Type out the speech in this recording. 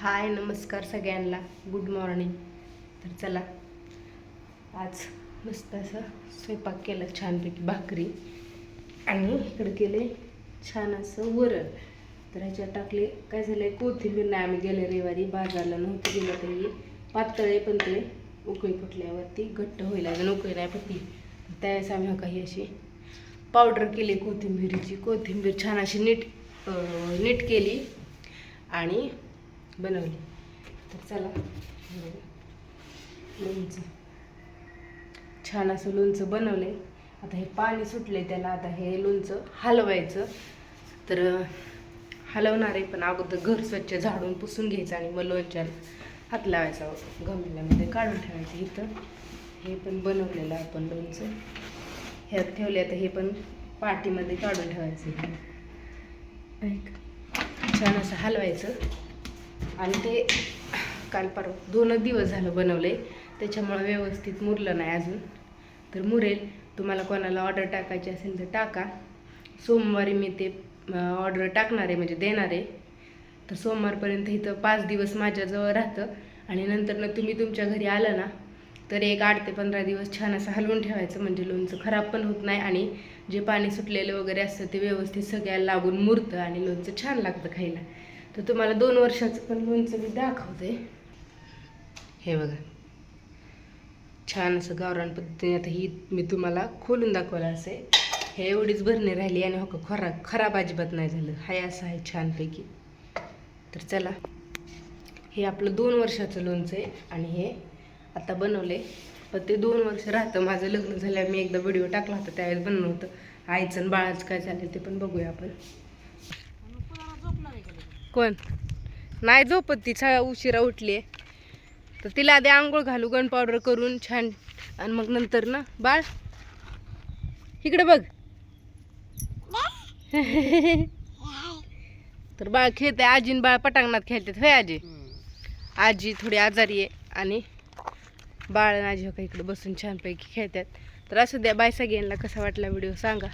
हाय नमस्कार सगळ्यांना. Good morning तर चला. आज मस्त असं स्वयंपाक केला छानपैकी भाकरी. आणि इकडे केले छान असं वरण. तर ह्याच्यात टाकले काय झालं कोथिंबीर नाही. आम्ही गेले रविवारी बाजारला नव्हतं गेलं तरी. पातळे पण ते उकळी फुटल्यावरती घट्ट होईल अजून उकळी नाही फुटली. त्यावेळेस आम्ही हो काही अशी पावडर केली कोथिंबीरीची. कोथिंबीर छान अशी नीट नीट केली. आणि बनवली. तर चला लोणचं. छान असं लोणचं बनवलंय. आता हे पाणी सुटले त्याला आता हे लोणचं हलवायचं. तर हलवणार आहे पण अगोदर घर स्वच्छ झाडून पुसून घ्यायचं आणि मग लोणच्याला हात लावायचा गमल्यामध्ये काढून ठेवायचं इथं. हे पण बनवलेलं आहे आपण लोणचं. ह्यात ठेवले आता हे पण पाटीमध्ये काढून ठेवायचं. ऐक छान असं हलवायचं. आणि ते काल परवा दोनच दिवस झालं बनवले त्याच्यामुळं व्यवस्थित मुरलं नाही अजून. तर मुरेल. तुम्हाला कोणाला ऑर्डर टाकायची असेल तर टाका. सोमवारी मी ते ऑर्डर टाकणार आहे म्हणजे देणार. आहे तर सोमवारपर्यंत इथं पाच दिवस माझ्याजवळ राहतं. आणि नंतरनं तुम्ही तुमच्या घरी आलं ना तर एक आठ ते पंधरा दिवस छान असं हलवून ठेवायचं. म्हणजे लोणचं खराब पण होत नाही आणि जे पाणी सुटलेलं वगैरे असतं ते व्यवस्थित सगळ्याला लागून मुरतं आणि लोणचं छान लागतं खायला. तर तुम्हाला दोन वर्षाचं पण लोणचं मी दाखवते. हे बघा. छान असं गावरान पद्धतीने आता ही मी तुम्हाला खोलून दाखवलं असे. हे एवढीच भरणी राहिली आणि हो का खरा खराब अजिबात नाही झालं. हाय असं आहे छानपैकी. तर चला. हे आपलं दोन वर्षाचं लोणचं आहे आणि हे आता बनवले. पण ते दोन वर्ष राहतं. माझं लग्न झाल्यावर मी एकदा व्हिडिओ टाकला होता त्यावेळेस बनवलं होतं. आईचं आणि बाळाचं काय झालं ते पण बघूया आपण. कोण? नाही झोपत ती सगळ्या उशिरा उठली तर तिला आधी आंघोळ घालू गण पावडर करून छान आणि मग नंतर ना बाळ. इकडे बघ. तर बाळ खेळते आजीन बाळ पटांगणात खेळतात. होय आजी? आजी थोडी आजारी आहे आणि बाळ आणि आजी हो का इकडे बसून छानपैकी खेळतात. तर असं द्या बाय सगळ्यांना कसा वाटला व्हिडिओ सांगा.